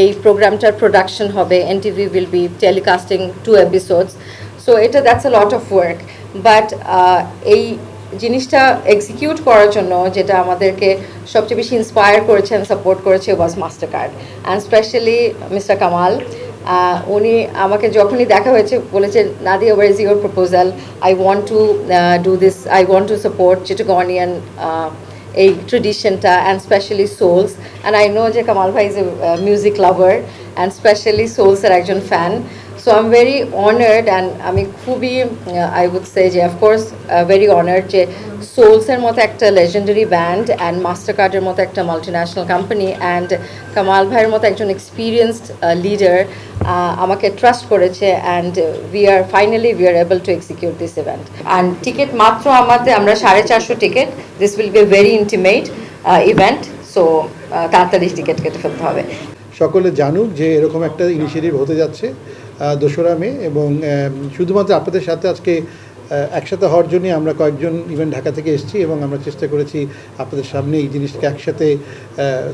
এই প্রোগ্রামটার প্রোডাকশন হবে NTV will be telecasting two episodes so এটা that's a lot of work but এই জিনিসটা এক্সিকিউট করার জন্য যেটা আমাদেরকে সবচেয়ে বেশি ইন্সপায়ার করেছে অ্যান্ড সাপোর্ট করেছে was Mastercard and specially mister Kamal উনি আমাকে যখনই দেখা হয়েছে বলেছে Nadia where is your proposal I want to do this I want to support Chittagonian এই ট্রেডিশনটা and specially Souls and I know যে কামাল ভাই is a music lover and specially সোলসের একজন fan so I am very honoured and আমি খুবই I would say যে of course very honoured যে সোলসের মতো একটা লেজেন্ডারি ব্যান্ড অ্যান্ড মাস্টার কার্ডের মতো একটা multinational company and Kamal ভাইয়ের মতো একজন এক্সপিরিয়েন্সড লিডার আমাকে ট্রাস্ট করেছে and we are finally we are able to execute this event and ticket মাত্র আমাদের আমরা সাড়ে চারশো ticket this will be very intimate event so তাড়াতাড়ি টিকিট কেটে ফেলতে হবে। সকলে জানুক যে এরকম একটা ইনিশিয়েটিভ হতে যাচ্ছে। দোসরা মে এবং শুধুমাত্র আপনাদের সাথে আজকে একসাথে হওয়ার জন্যই আমরা কয়েকজন ইভেন্ট ঢাকা থেকে এসেছি এবং আমরা চেষ্টা করেছি আপনাদের সামনে এই জিনিসটাকে একসাথে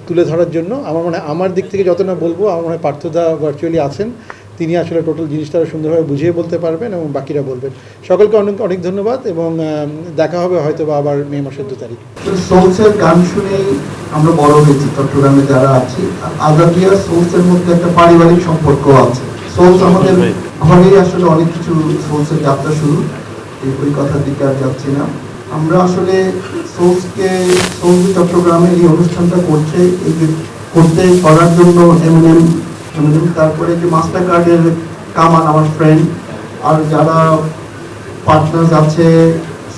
তুলে ধরার জন্য। আমার মনে আমার দিক থেকে যত না বলব, আমার মনে হয় পার্থদা ভার্চুয়ালি আছেন। তিনি আসলে টোটাল জিনিসটা সুন্দরভাবে বুঝিয়ে বলতে পারবেন এবং বাকিরা বলবেন। সকলকে অনেক অনেক ধন্যবাদ এবং দেখা হবে হয়তো বা আবার মে মাসের দু তারিখ। সোলসের গান শুনেই আমরা বড় হয়েছি চট্টগ্রামে যারা আছি। আজাদিয়া সোলসের মধ্যে একটা পারিবারিক সম্পর্ক আছে। সোলস আমাদের ঘরেই আসলে অনেক কিছু সোলসের যাত্রা শুরু। এই- ওই কথার দিকে আর যাচ্ছি না। আমরা আসলে সোলসকে সোলস চট্টগ্রামে এই অনুষ্ঠানটা করছে এই করতে করার জন্য এমএনএম এমএনএম তারপরে যে মাস্টার কার্ডের কামান আমার ফ্রেন্ড আর যারা পার্টনার আছে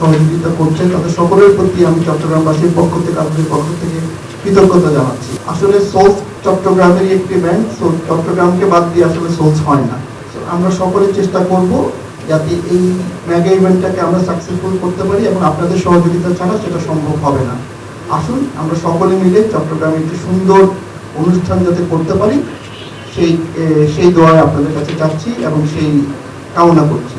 সহযোগিতা করছেন, তাদের সকলের প্রতি আমি চট্টগ্রামবাসীর পক্ষ থেকে, আপনাদের পক্ষ থেকে কৃতজ্ঞতা জানাচ্ছি। আসলে সোলস চট্টগ্রামেরই একটি ব্যাংক চট্টগ্রামকে বাদ দিয়ে আসলে সোলস হয় না। আমরা সকলে চেষ্টা করব যাতে এই মেগা ইভেন্টটাকে আমরা সাকসেসফুল করতে পারি এবং আপনাদের সহযোগিতা ছাড়া সেটা সম্ভব হবে না। আসুন, আমরা সকলে মিলে চট্টগ্রামে একটি সুন্দর অনুষ্ঠান যাতে করতে পারি, সেই সেই দোয়ায় আপনাদের কাছে চাচ্ছি এবং সেই কামনা করছি।